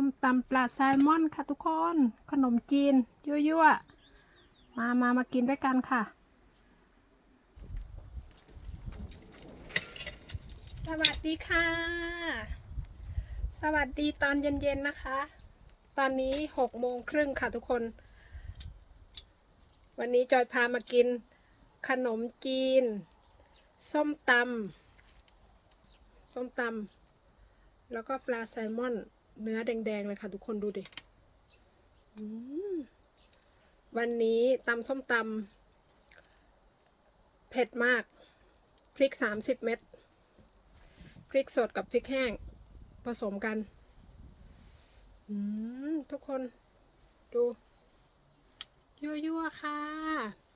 ส้มตำปลาแซลมอนค่ะทุกคน ขนมจีน ยั่วๆ มามามากินด้วยกันค่ะสวัสดีค่ะ สวัสดีตอนเย็นๆนะคะ ตอนนี้หกโมงครึ่งค่ะทุกคน วันนี้จอยพามากิน ขนมจีน ส้มตำส้มตำแล้วก็ปลาแซลมอน เนื้อแดงๆเลยค่ะทุกคนดูดิวันนี้ตำส้มตำเผ็ดมาก พริกสามสิบเม็ด พริกสดกับพริกแห้ง ผสมกันทุกคนดูยั่วๆค่ะ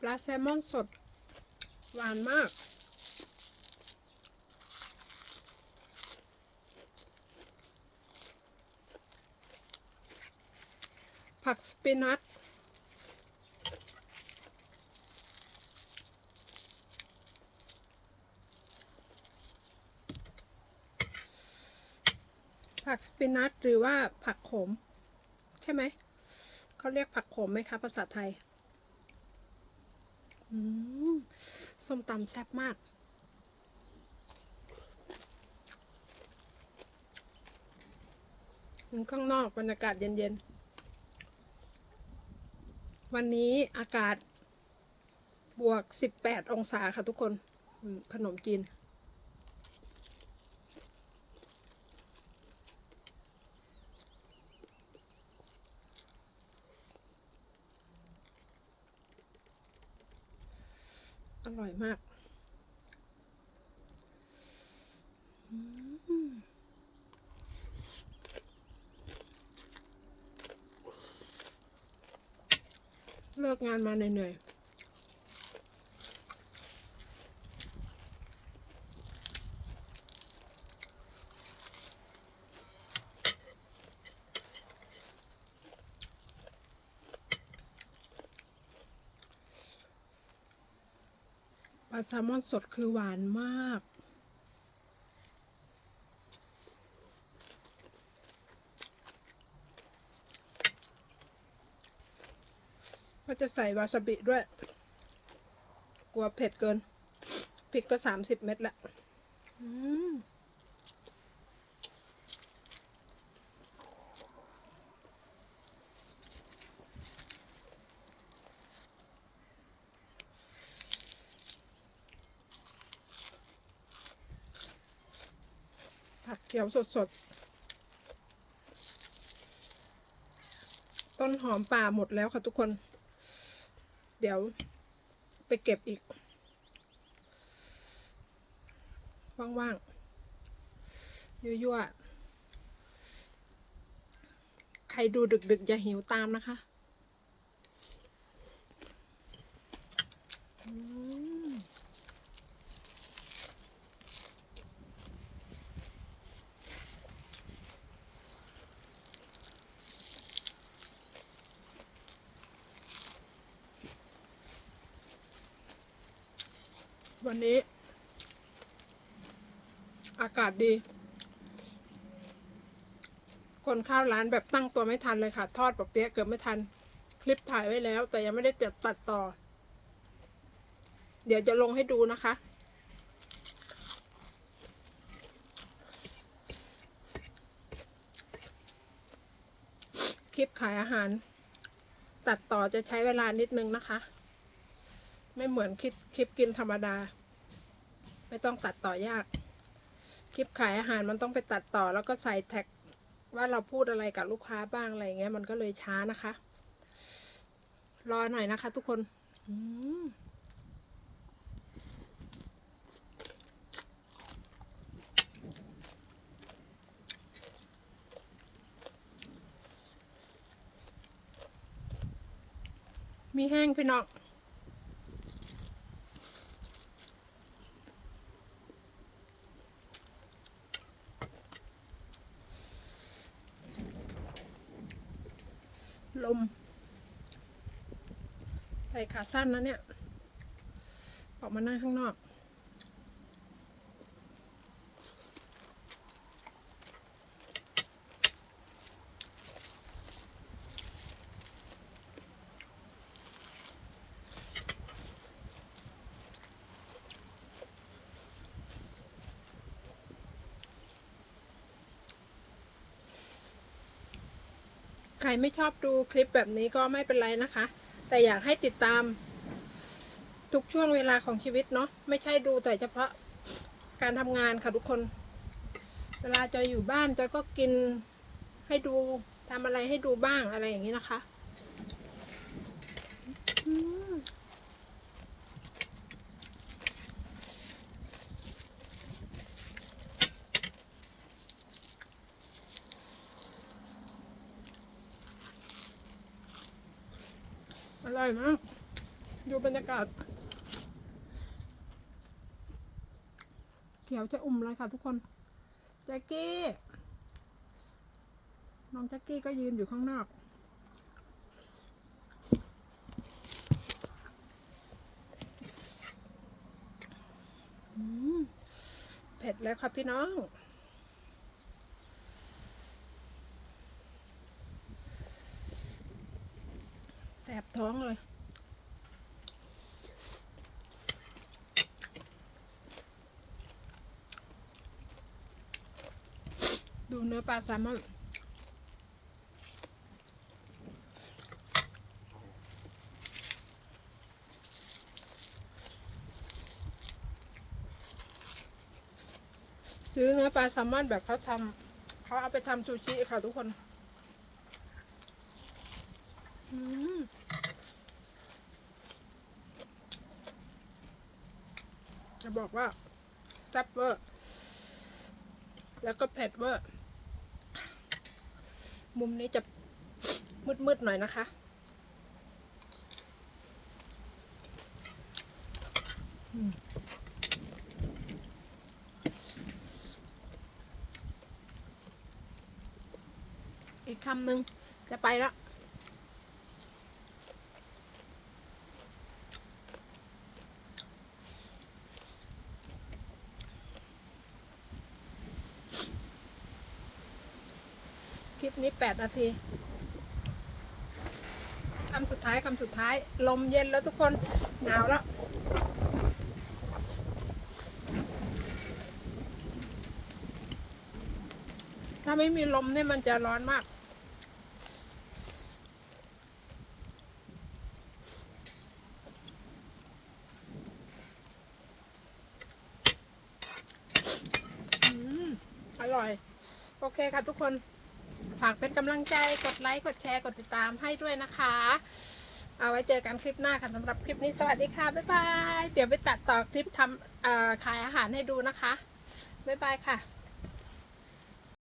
ปลาแซลมอนสด หวานมาก ผักสปินัทผักสปินัทหรือว่าผักขม ใช่ไหม เขาเรียกผักขมไหมคะ ภาษาไทย ส้มตำแซ่บมาก ข้างนอกบรรยากาศเย็นๆ วันนี้อากาศบวก 18 องศาค่ะทุกคน ขนมจีน อร่อยมากเลิกงานมาเหนื่อยๆาแซลมอนสดคือหวานมาก ก็จะใส่วาซาบิด้วย กลัวเผ็ดเกิน พริกก็สามสิบเม็ดละ อืม ผักเขียวสดๆ ต้นหอมป่าหมดแล้วค่ะทุกคน เดี๋ยวไปเก็บอีก ว่างๆ ยั่วๆ ใครดูดึกๆ อย่าหิวตามนะคะ อืม วันนี้ อากาศดี คนข้าวร้านแบบตั้งตัวไม่ทันเลยค่ะ ทอดปะเปี๊ยะเกือบไม่ทัน คลิปถ่ายไว้แล้ว แต่ยังไม่ได้ตัดต่อ เดี๋ยวจะลงให้ดูนะคะคลิปขายอาหาร ตัดต่อจะใช้เวลานิดนึงนะคะ ไม่เหมือนคลิปคลิปกินธรรมดา ไม่ต้องตัดต่อยาก คลิปขายอาหารมันต้องไปตัดต่อ แล้วก็ใส่แท็กว่าเราพูดอะไรกับลูกค้าบ้างอะไรเงี้ย มันก็เลยช้านะคะ รอหน่อยนะคะ ทุกคนมีแห้งพี่น้อง ลม ใส่ขาสั้นนะเนี่ย ออกมานั่งข้างนอก ใครไม่ชอบดูคลิปแบบนี้ก็ไม่เป็นไรนะคะ แต่อยากให้ติดตาม ทุกช่วงเวลาของชีวิตเนาะไม่ใช่ดูแต่เฉพาะการทำงานค่ะทุกคน เวลาจอยอยู่บ้านจอยก็กินให้ดูทำอะไรให้ดูบ้างอะไรอย่างนี้นะคะอืม อยมากดูบรรยากาศ เขียวจะอุ่มเลยค่ะทุกคนแจ็กกี้ น้องแจ็กกี้ก็ยืนอยู่ข้างนอกเผ็ดแล้วค่ะพี่น้อง แสบท้องเลย ดูเนื้อปลาแซลมอนซื้อเนื้อปลาแซลมอนแบบเขาทำเขาเอาไปทำซูชิค่ะทุกคนอืมจะบอกว่าแซ่บเวอร์ แล้วก็เผ็ดเวอร์ มุมนี้จะมืดๆหน่อยนะคะอีกคำหนึ่งจะไปแล้ว ลิปนี้แปดนาทีคำสุดท้ายคำสุดท้าย ลมเย็นแล้วทุกคนหนาวแล้วถ้าไม่มีลมเนี่ยมันจะร้อนมากอืมอร่อย โอเคค่ะทุกคน ฝากเป็นกำลังใจกดไลค์กดแชร์กดติดตามให้ด้วยนะคะ เอาไว้เจอกันคลิปหน้าค่ะสำหรับคลิปนี้สวัสดีค่ะ บ๊ายบาย เดี๋ยวไปตัดต่อคลิปทำขายอาหารให้ดูนะคะ บ๊ายบายค่ะ